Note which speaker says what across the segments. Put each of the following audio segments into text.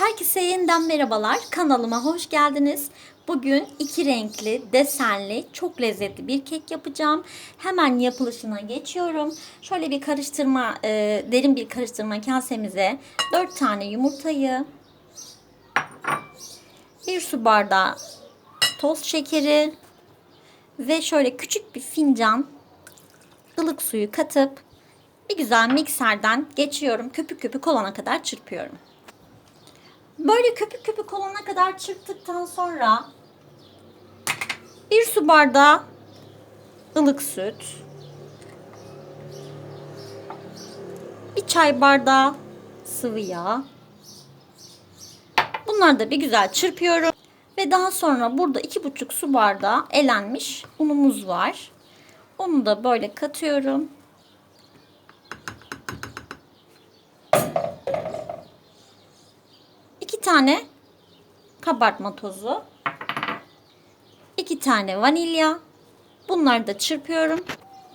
Speaker 1: Herkese yeniden merhabalar. Kanalıma hoş geldiniz. Bugün iki renkli, desenli, çok lezzetli bir kek yapacağım. Hemen yapılışına geçiyorum. Şöyle bir karıştırma, e, derin bir karıştırma kasemize 4 tane yumurtayı, 1 su bardağı toz şekeri ve şöyle küçük bir fincan ılık suyu katıp bir güzel mikserden geçiyorum. Köpük köpük olana kadar çırpıyorum. Böyle köpük köpük olana kadar çırptıktan sonra bir su bardağı ılık süt, bir çay bardağı sıvı yağ. Bunları da bir güzel çırpıyorum. Ve daha sonra burada iki buçuk su bardağı elenmiş unumuz var. Onu da böyle katıyorum. Tane kabartma tozu. iki tane vanilya. Bunları da çırpıyorum.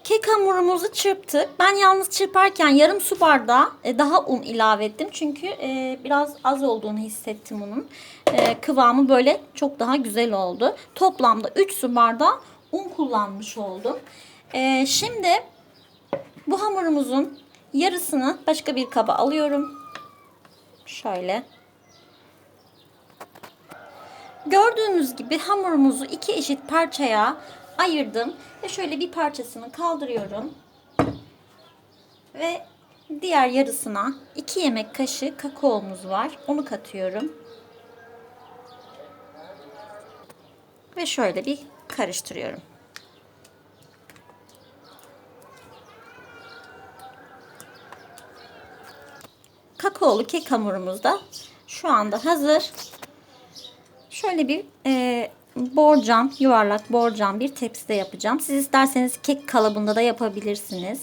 Speaker 1: Kek hamurumuzu çırptık. Ben yalnız çırparken yarım su bardağı e, daha un ilave ettim. Çünkü e, biraz az olduğunu hissettim onun. E, kıvamı böyle çok daha güzel oldu. Toplamda 3 su bardağı un kullanmış oldum. Şimdi bu hamurumuzun yarısını başka bir kaba alıyorum. Şöyle. Gördüğünüz gibi hamurumuzu iki eşit parçaya ayırdım ve şöyle bir parçasını kaldırıyorum. Ve diğer yarısına 2 yemek kaşığı kakaomuz var. Onu katıyorum. Ve şöyle bir karıştırıyorum. Kakaolu kek hamurumuz da şu anda hazır. Şöyle bir e, borcam, yuvarlak borcam bir tepside yapacağım. Siz isterseniz kek kalıbında da yapabilirsiniz.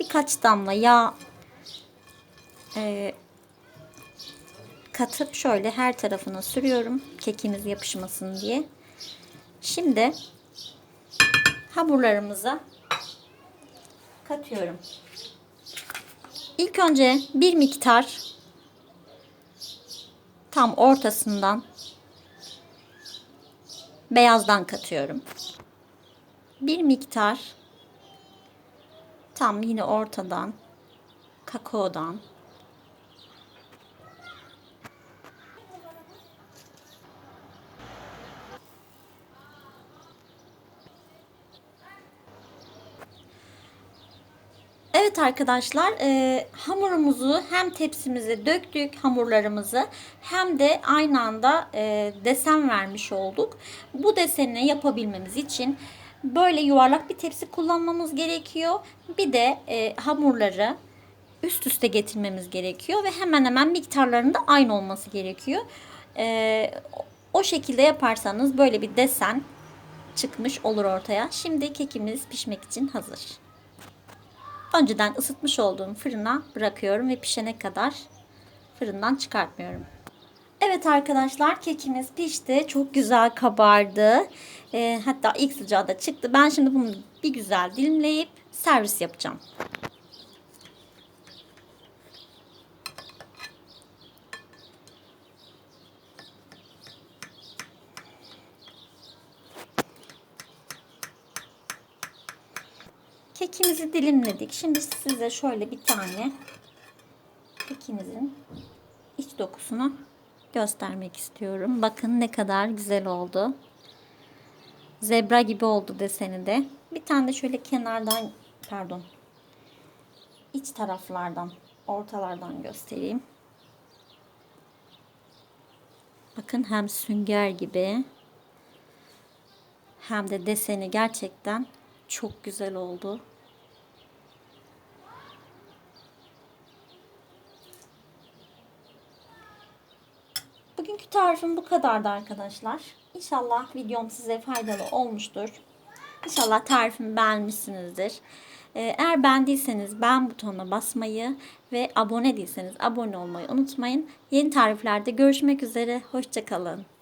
Speaker 1: Birkaç damla yağ e, katıp şöyle her tarafına sürüyorum. Kekimiz yapışmasın diye. Şimdi hamurlarımıza katıyorum. İlk önce bir miktar tam ortasından beyazdan katıyorum. Bir miktar tam yine ortadan kakaodan Evet arkadaşlar e, hamurumuzu hem tepsimize döktük hamurlarımızı hem de aynı anda e, desen vermiş olduk. Bu deseni yapabilmemiz için böyle yuvarlak bir tepsi kullanmamız gerekiyor. Bir de e, hamurları üst üste getirmemiz gerekiyor ve hemen hemen miktarlarında aynı olması gerekiyor. E, o şekilde yaparsanız böyle bir desen çıkmış olur ortaya. Şimdi kekimiz pişmek için hazır. Önceden ısıtmış olduğum fırına bırakıyorum ve pişene kadar fırından çıkartmıyorum. Evet arkadaşlar kekimiz pişti. Çok güzel kabardı. E, hatta ilk sıcağı da çıktı. Ben şimdi bunu bir güzel dilimleyip servis yapacağım. Kekimizi dilimledik. Şimdi size şöyle bir tane kekimizin iç dokusunu göstermek istiyorum. Bakın ne kadar güzel oldu. Zebra gibi oldu deseni de. Bir tane de şöyle kenardan pardon iç taraflardan ortalardan göstereyim. Bakın hem sünger gibi hem de deseni gerçekten çok güzel oldu. Bugünkü tarifim bu kadardı arkadaşlar. İnşallah videom size faydalı olmuştur. İnşallah tarifimi beğenmişsinizdir. Ee, eğer beğendiyseniz beğen butonuna basmayı ve abone değilseniz abone olmayı unutmayın. Yeni tariflerde görüşmek üzere. Hoşçakalın.